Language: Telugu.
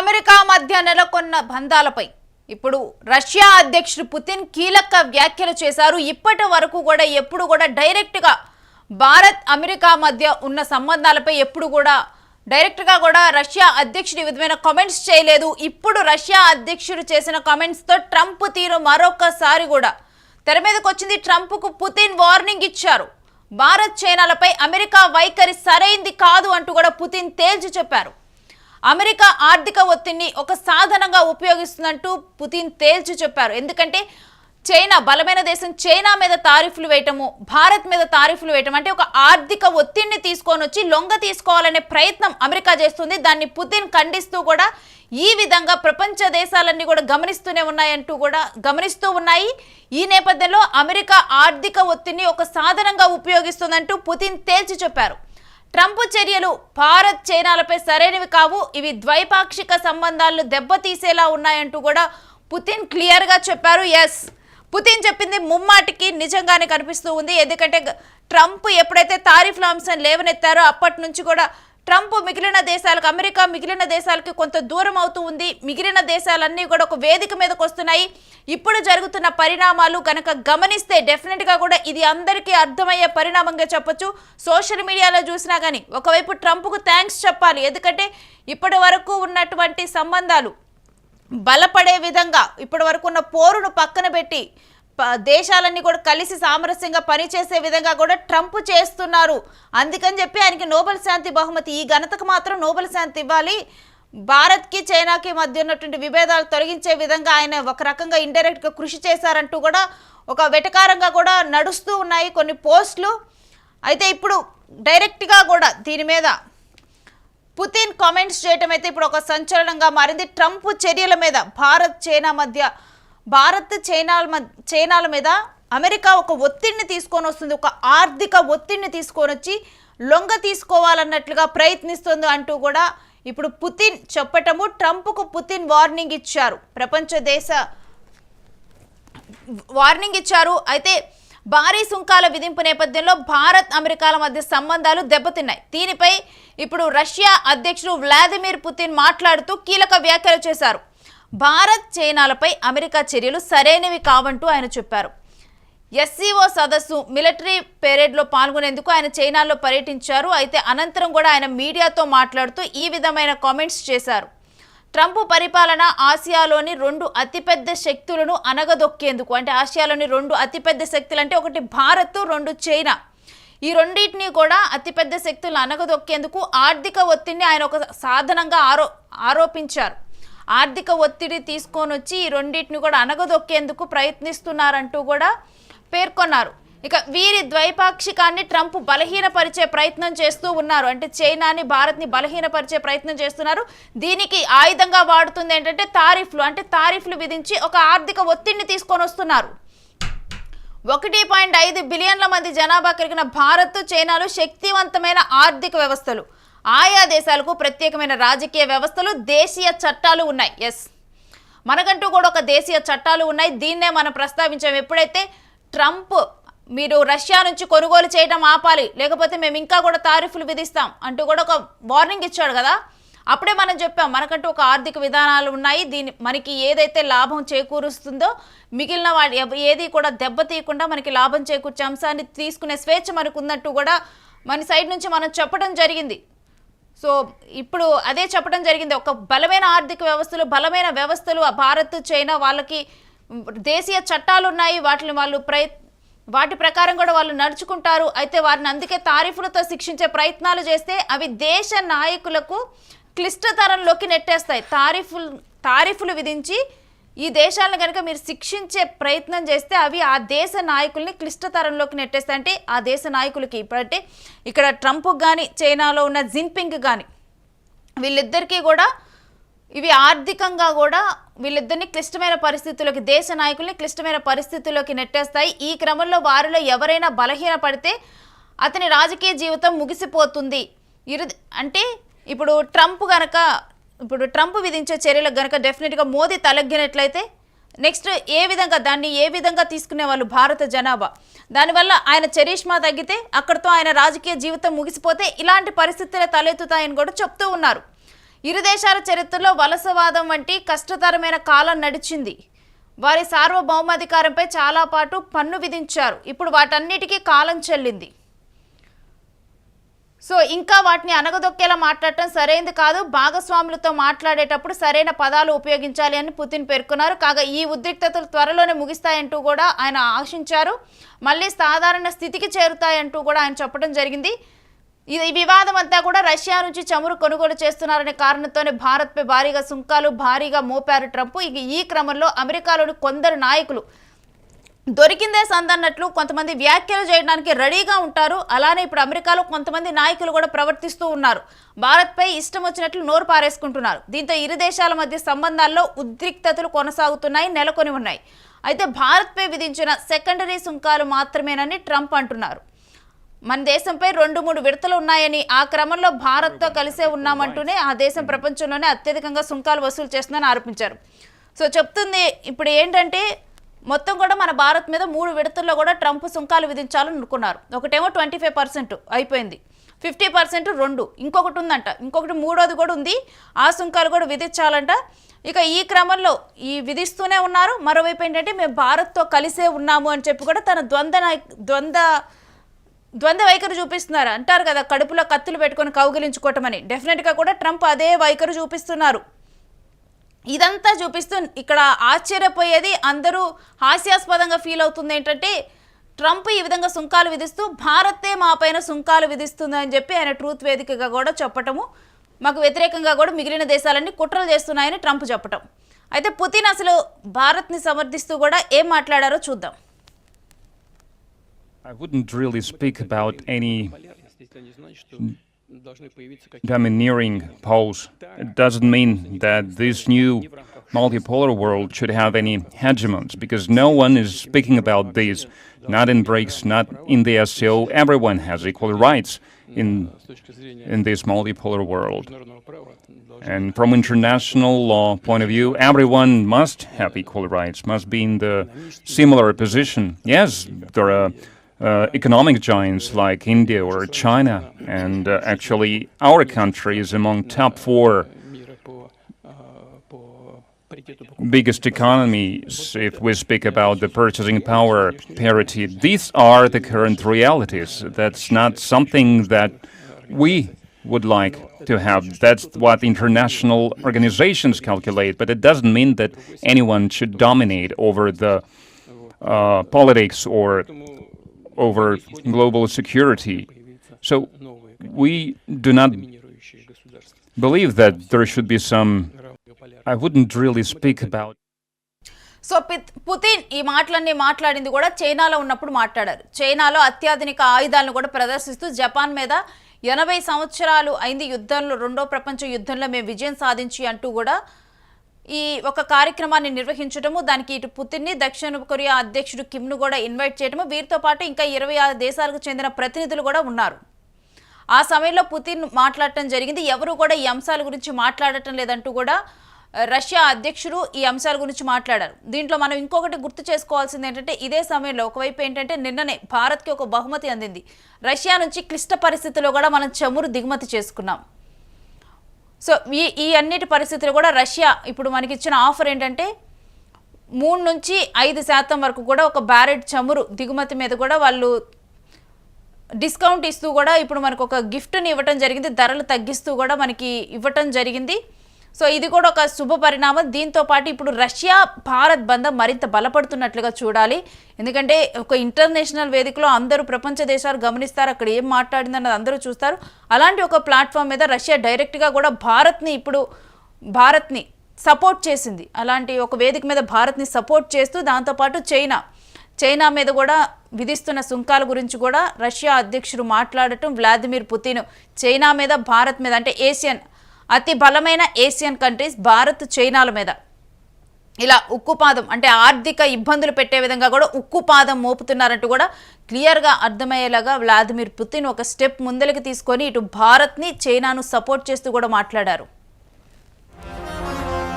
అమెరికా మధ్య నెలకొన్న బంధాలపై ఇప్పుడు రష్యా అధ్యక్షుడు పుతిన్ కీలక వ్యాఖ్యలు చేశారు. ఇప్పటి వరకు కూడా ఎప్పుడు కూడా డైరెక్ట్గా భారత్ అమెరికా మధ్య ఉన్న సంబంధాలపై ఎప్పుడు కూడా డైరెక్ట్గా కూడా రష్యా అధ్యక్షుడు ఈ విధమైన కామెంట్స్ చేయలేదు. ఇప్పుడు రష్యా అధ్యక్షుడు చేసిన కామెంట్స్తో ట్రంప్ తీరు మరొకసారి కూడా తెర మీదకి వచ్చింది. ట్రంప్కు పుతిన్ వార్నింగ్ ఇచ్చారు. భారత్ చైనాలపై అమెరికా వైఖరి సరైంది కాదు అంటూ కూడా పుతిన్ తేల్చి చెప్పారు. అమెరికా ఆర్థిక ఒత్తిడిని ఒక సాధనంగా ఉపయోగిస్తుందంటూ పుతిన్ తేల్చి చెప్పారు. ఎందుకంటే చైనా బలమైన దేశం చైనా మీద తారీఫ్లు వేయటము భారత్ మీద తారీఫ్లు వేయటం అంటే ఒక ఆర్థిక ఒత్తిడిని తీసుకొని వచ్చి లొంగ తీసుకోవాలనే ప్రయత్నం అమెరికా చేస్తుంది. దాన్ని పుతిన్ ఖండిస్తూ కూడా ఈ విధంగా ప్రపంచ దేశాలన్నీ కూడా గమనిస్తూనే ఉన్నాయంటూ కూడా గమనిస్తూ ఉన్నాయి. ఈ నేపథ్యంలో అమెరికా ఆర్థిక ఒత్తిడిని ఒక సాధనంగా ఉపయోగిస్తుందంటూ పుతిన్ తేల్చి చెప్పారు. ట్రంప్ చర్యలు భారత్ చైనాలపై సరైనవి కావు ఇవి ద్వైపాక్షిక సంబంధాలను దెబ్బతీసేలా ఉన్నాయంటూ కూడా పుతిన్ క్లియర్గా చెప్పారు. ఎస్ పుతిన్ చెప్పింది ముమ్మాటికి నిజంగానే కనిపిస్తూ ఉంది. ఎందుకంటే ట్రంప్ ఎప్పుడైతే తారీఫ్ల అంశం లేవనెత్తారో అప్పటి నుంచి కూడా ట్రంప్ మిగిలిన దేశాలకు అమెరికా మిగిలిన దేశాలకి కొంత దూరం అవుతూ ఉంది. మిగిలిన దేశాలన్నీ కూడా ఒక వేదిక మీదకి వస్తున్నాయి. ఇప్పుడు జరుగుతున్న పరిణామాలు కనుక గమనిస్తే డెఫినెట్గా కూడా ఇది అందరికీ అర్థమయ్యే పరిణామంగా చెప్పొచ్చు. సోషల్ మీడియాలో చూసినా కానీ ఒకవైపు ట్రంప్కు థ్యాంక్స్ చెప్పాలి. ఎందుకంటే ఇప్పటి వరకు ఉన్నటువంటి సంబంధాలు బలపడే విధంగా ఇప్పటి వరకు ఉన్న పోరును పక్కన పెట్టి దేశాలన్నీ కూడా కలిసి సామరస్యంగా పనిచేసే విధంగా కూడా ట్రంప్ చేస్తున్నారు. అందుకని చెప్పి ఆయనకి నోబెల్ శాంతి బహుమతి ఈ ఘనతకు మాత్రం నోబెల్ శాంతి ఇవ్వాలి. భారత్కి చైనాకి మధ్య ఉన్నటువంటి విభేదాలు తొలగించే విధంగా ఆయన ఒక రకంగా ఇండైరెక్ట్గా కృషి చేశారంటూ కూడా ఒక వెటకారంగా కూడా నడుస్తూ ఉన్నాయి కొన్ని పోస్టులు. అయితే ఇప్పుడు డైరెక్ట్గా కూడా దీని మీద పుతిన్ కామెంట్స్ చేయటం అయితే ఇప్పుడు ఒక సంచలనంగా మారింది. ట్రంప్ చర్యల మీద భారత్ చైనా మధ్య భారత్ చైనాల చైనాల మీద అమెరికా ఒక ఒత్తిడిని తీసుకొని వస్తుంది. ఒక ఆర్థిక ఒత్తిడిని తీసుకొని వచ్చి లొంగ తీసుకోవాలన్నట్లుగా ప్రయత్నిస్తుంది అంటూ కూడా ఇప్పుడు పుతిన్ చెప్పటము ట్రంప్కు పుతిన్ వార్నింగ్ ఇచ్చారు. ప్రపంచ దేశ వార్నింగ్ ఇచ్చారు. అయితే భారీ సుంకాల విధింపు నేపథ్యంలో భారత్ అమెరికాల మధ్య సంబంధాలు దెబ్బతిన్నాయి. దీనిపై ఇప్పుడు రష్యా అధ్యక్షుడు వ్లాదిమిర్ పుతిన్ మాట్లాడుతూ కీలక వ్యాఖ్యలు చేశారు. భారత్ చైనాలపై అమెరికా చర్యలు సరైనవి కావంటూ ఆయన చెప్పారు. ఎస్సీఓ సదస్సు మిలిటరీ పెరేడ్లో పాల్గొనేందుకు ఆయన చైనాలో పర్యటించారు. అయితే అనంతరం కూడా ఆయన మీడియాతో మాట్లాడుతూ ఈ విధమైన కామెంట్స్ చేశారు. ట్రంప్ పరిపాలన ఆసియాలోని రెండు అతిపెద్ద శక్తులను అనగదొక్కేందుకు అంటే ఆసియాలోని రెండు అతిపెద్ద శక్తులు అంటే ఒకటి భారత్ రెండు చైనా. ఈ రెండింటిని కూడా అతిపెద్ద శక్తులను అనగదొక్కేందుకు ఆర్థిక ఒత్తిడిని ఆయన ఒక సాధనంగా ఆరో ఆరోపించారు. ఆర్థిక ఒత్తిడి తీసుకొని వచ్చి ఈ రెండింటిని కూడా అనగదొక్కేందుకు ప్రయత్నిస్తున్నారంటూ కూడా పేర్కొన్నారు. ఇక వీరి ద్వైపాక్షికాన్ని ట్రంప్ బలహీనపరిచే ప్రయత్నం చేస్తూ ఉన్నారు. అంటే చైనాని భారత్ని బలహీనపరిచే ప్రయత్నం చేస్తున్నారు. దీనికి ఆయుధంగా వాడుతుంది ఏంటంటే తారీఫ్లు. అంటే తారీఫ్లు విధించి ఒక ఆర్థిక ఒత్తిడిని తీసుకొని వస్తున్నారు. ఒకటి పాయింట్ ఐదు బిలియన్ల మంది జనాభా కలిగిన భారత్ చైనాలు శక్తివంతమైన ఆర్థిక వ్యవస్థలు. ఆయా దేశాలకు ప్రత్యేకమైన రాజకీయ వ్యవస్థలు దేశీయ చట్టాలు ఉన్నాయి. ఎస్ మనకంటూ కూడా ఒక దేశీయ చట్టాలు ఉన్నాయి. దీన్నే మనం ప్రస్తావించాం. ఎప్పుడైతే ట్రంప్ మీరు రష్యా నుంచి కొనుగోలు చేయడం ఆపాలి లేకపోతే మేము ఇంకా కూడా తారీఫ్లు విధిస్తాం అంటూ కూడా ఒక వార్నింగ్ ఇచ్చాడు కదా. అప్పుడే మనం చెప్పాం మనకంటూ ఒక ఆర్థిక విధానాలు ఉన్నాయి. దీని మనకి ఏదైతే లాభం చేకూరుస్తుందో మిగిలిన వాటి ఏది కూడా దెబ్బతీయకుండా మనకి లాభం చేకూర్చే అంశాన్ని తీసుకునే స్వేచ్ఛ మనకు ఉన్నట్టు కూడా మన సైడ్ నుంచి మనం చెప్పడం జరిగింది. సో ఇప్పుడు అదే చెప్పడం జరిగింది. ఒక బలమైన ఆర్థిక వ్యవస్థలు బలమైన వ్యవస్థలు ఆ భారత్ చైనా వాళ్ళకి దేశీయ చట్టాలు ఉన్నాయి. వాటిని వాళ్ళు ప్రయ వాటి ప్రకారం కూడా వాళ్ళు నడుచుకుంటారు. అయితే వారిని అందుకే తారీఫులతో శిక్షించే ప్రయత్నాలు చేస్తే అవి దేశ నాయకులకు క్లిష్టతరంలోకి నెట్టేస్తాయి. తారీఫులు తారీఫులు విధించి ఈ దేశాలను కనుక మీరు శిక్షించే ప్రయత్నం చేస్తే అవి ఆ దేశ నాయకుల్ని క్లిష్టతరంలోకి నెట్టేస్తాయంటే ఆ దేశ నాయకులకి ఇప్పుడంటే ఇక్కడ ట్రంప్ కానీ చైనాలో ఉన్న జిన్పింగ్ కానీ వీళ్ళిద్దరికీ కూడా ఇవి ఆర్థికంగా కూడా వీళ్ళిద్దరిని క్లిష్టమైన పరిస్థితుల్లోకి దేశ నాయకుల్ని క్లిష్టమైన పరిస్థితుల్లోకి నెట్టేస్తాయి. ఈ క్రమంలో వారిలో ఎవరైనా బలహీన పడితే అతని రాజకీయ జీవితం ముగిసిపోతుంది. ఇరు అంటే ఇప్పుడు ట్రంప్ కనుక ఇప్పుడు ట్రంప్ విధించే చర్యలకు గనక డెఫినెట్గా మోదీ తలగ్గినట్లయితే నెక్స్ట్ ఏ విధంగా దాన్ని ఏ విధంగా తీసుకునే వాళ్ళు భారత జనాభా? దానివల్ల ఆయన చరిష్మా తగ్గితే అక్కడితో ఆయన రాజకీయ జీవితం ముగిసిపోతే ఇలాంటి పరిస్థితులు తలెత్తుతాయని కూడా చెప్తూ ఉన్నారు. ఇరు దేశాల చరిత్రలో వలసవాదం వంటి కష్టతరమైన కాలం నడిచింది. వారి సార్వభౌమాధికారంపై చాలా పాటు పన్ను విధించారు. ఇప్పుడు వాటన్నిటికీ కాలం చెల్లింది. సో ఇంకా వాటిని అనగదొక్కేలా మాట్లాడటం సరైనది కాదు. భాగస్వాములతో మాట్లాడేటప్పుడు సరైన పదాలు ఉపయోగించాలి అని పుతిన్ పేర్కొన్నారు. కాగా ఈ ఉద్రిక్తతలు త్వరలోనే ముగిస్తాయంటూ కూడా ఆయన ఆశించారు. మళ్ళీ సాధారణ స్థితికి చేరుతాయంటూ కూడా ఆయన చెప్పడం జరిగింది. ఇది ఈ వివాదం అంతా కూడా రష్యా నుంచి చమురు కొనుగోలు చేస్తున్నారనే కారణంతోనే భారత్పై భారీగా సుంకాలు భారీగా మోపారు ట్రంప్. ఇక ఈ క్రమంలో అమెరికాలోని కొందరు నాయకులు దొరికిందే సందన్నట్లు కొంతమంది వ్యాఖ్యలు చేయడానికి రెడీగా ఉంటారు. అలానే ఇప్పుడు అమెరికాలో కొంతమంది నాయకులు కూడా ప్రవర్తిస్తూ ఉన్నారు. భారత్పై ఇష్టం వచ్చినట్లు నోరు పారేసుకుంటున్నారు. దీంతో ఇరు దేశాల మధ్య సంబంధాల్లో ఉద్రిక్తతలు కొనసాగుతున్నాయి నెలకొని ఉన్నాయి. అయితే భారత్పై విధించిన సెకండరీ సుంకాలు మాత్రమేనని ట్రంప్ అంటున్నారు. మన దేశంపై రెండు మూడు విడతలు ఉన్నాయని ఆ క్రమంలో భారత్తో కలిసే ఉన్నామంటూనే ఆ దేశం ప్రపంచంలోనే అత్యధికంగా సుంకాలు వసూలు చేస్తుందని ఆరోపించారు. సో చెప్తుంది ఇప్పుడు ఏంటంటే మొత్తం కూడా మన భారత్ మీద మూడు విడతల్లో కూడా ట్రంప్ సుంకాలు విధించాలని అనుకున్నారు. ఒకటేమో ట్వంటీ ఫైవ్ పర్సెంట్ అయిపోయింది. ఫిఫ్టీ పర్సెంట్ రెండు. ఇంకొకటి ఉందంట. ఇంకొకటి మూడోది కూడా ఉంది. ఆ సుంకాలు కూడా విధించాలంట. ఇక ఈ క్రమంలో ఈ విధిస్తూనే ఉన్నారు. మరోవైపు ఏంటంటే మేము భారత్తో కలిసే ఉన్నాము అని చెప్పి కూడా తన ద్వంద్వ నాయ ద్వంద్వ ద్వంద్వ వైఖరి చూపిస్తున్నారు. అంటారు కదా కడుపులో కత్తులు పెట్టుకొని కౌగిలించుకోవటం అని. డెఫినెట్గా కూడా ట్రంప్ అదే వైఖరి చూపిస్తున్నారు. ఇదంతా చూపిస్తూ ఇక్కడ ఆశ్చర్యపోయేది అందరూ హాస్యాస్పదంగా ఫీల్ అవుతుంది ఏంటంటే ట్రంప్ ఈ విధంగా సుంకాలు విధిస్తూ భారతే మా పైన సుంకాలు విధిస్తుంది అని చెప్పి ఆయన ట్రూత్ వేదికగా కూడా చెప్పటము మాకు వ్యతిరేకంగా కూడా మిగిలిన దేశాలన్నీ కుట్రలు చేస్తున్నాయని ట్రంప్ చెప్పటం. అయితే పుతిన్ అసలు భారత్ని సమర్థిస్తూ కూడా ఏం మాట్లాడారో చూద్దాం. I wouldn't really speak about any domineering poles. It doesn't mean that this new multipolar world should have any hegemons, because no one is speaking about this, not in BRICS, not in the SCO. Everyone has equal rights in, in this multipolar world. And from international law point of view, everyone must have equal rights, must be in the similar position. Yes, there are uh, economic giants like India or China. And uh, actually, our country is among top four biggest economies if we speak about the purchasing power parity. These are the current realities. That's not something that we would like to have. That's what international organizations calculate, but it doesn't mean that anyone should dominate over the uh, politics or over global security. So we do not believe that there should be some. I wouldn't really speak about. So Putin ఈ మాటలన్నీ మాట్లాడింది కూడా చైనాలో ఉన్నప్పుడు మాట్లాడారు చైనాలో అత్యాధునిక ఆయుధాలను కూడా ప్రదర్శిస్తూ జపాన్ మీద ఎనభై సంవత్సరాలు అయింది యుద్ధంలో రెండో ప్రపంచ యుద్ధంలో మేము విజయం సాధించి అంటూ కూడా ఈ ఒక కార్యక్రమాన్ని నిర్వహించడము దానికి ఇటు పుతిన్ని దక్షిణ కొరియా అధ్యక్షుడు కిమ్ను కూడా ఇన్వైట్ చేయడము వీరితో పాటు ఇంకా ఇరవై ఆరు దేశాలకు చెందిన ప్రతినిధులు కూడా ఉన్నారు. ఆ సమయంలో పుతిన్ మాట్లాడటం జరిగింది. ఎవరు కూడా ఈ అంశాల గురించి మాట్లాడటం లేదంటూ కూడా రష్యా అధ్యక్షుడు ఈ అంశాల గురించి మాట్లాడారు. దీంట్లో మనం ఇంకొకటి గుర్తు చేసుకోవాల్సింది ఏంటంటే ఇదే సమయంలో ఒకవైపు ఏంటంటే నిన్ననే భారత్కి ఒక బహుమతి అందింది. రష్యా నుంచి క్లిష్ట పరిస్థితుల్లో కూడా మనం చమురు దిగుమతి చేసుకున్నాం. సో ఈ ఈ అన్నిటి పరిస్థితులు కూడా రష్యా ఇప్పుడు మనకి ఇచ్చిన ఆఫర్ ఏంటంటే మూడు నుంచి ఐదు శాతం వరకు కూడా ఒక బ్యారెట్ చమురు దిగుమతి మీద కూడా వాళ్ళు డిస్కౌంట్ ఇస్తూ కూడా ఇప్పుడు మనకు ఒక గిఫ్ట్ని ఇవ్వటం జరిగింది ధరలు తగ్గిస్తూ కూడా మనకి ఇవ్వటం జరిగింది. సో ఇది కూడా ఒక శుభ పరిణామం. దీంతో పాటు ఇప్పుడు రష్యా భారత్ బంధం మరింత బలపడుతున్నట్లుగా చూడాలి. ఎందుకంటే ఒక ఇంటర్నేషనల్ వేదికలో అందరూ ప్రపంచ దేశాలు గమనిస్తారు అక్కడ ఏం మాట్లాడిందన్నది అందరూ చూస్తారు. అలాంటి ఒక ప్లాట్ఫామ్ మీద రష్యా డైరెక్ట్గా కూడా భారత్ని ఇప్పుడు భారత్ని సపోర్ట్ చేసింది. అలాంటి ఒక వేదిక మీద భారత్ని సపోర్ట్ చేస్తూ దాంతోపాటు చైనా చైనా మీద కూడా విధిస్తున్న సుంకాల గురించి కూడా రష్యా అధ్యక్షుడు మాట్లాడటం వ్లాదిమిర్ పుతిన్ చైనా మీద భారత్ మీద అంటే ఏషియన్ అతి బలమైన ఏషియన్ కంట్రీస్ భారత్ చైనాల మీద. ఇలా ఉక్కుపాదం అంటే ఆర్థిక ఇబ్బందులు పెట్టే విధంగా కూడా ఉక్కుపాదం మోపుతున్నారంటూ కూడా క్లియర్గా అర్థమయ్యేలాగా వ్లాదిమిర్ పుతిన్ ఒక స్టెప్ ముందలకి తీసుకొని ఇటు భారత్ని చైనాను సపోర్ట్ చేస్తూ కూడా మాట్లాడారు.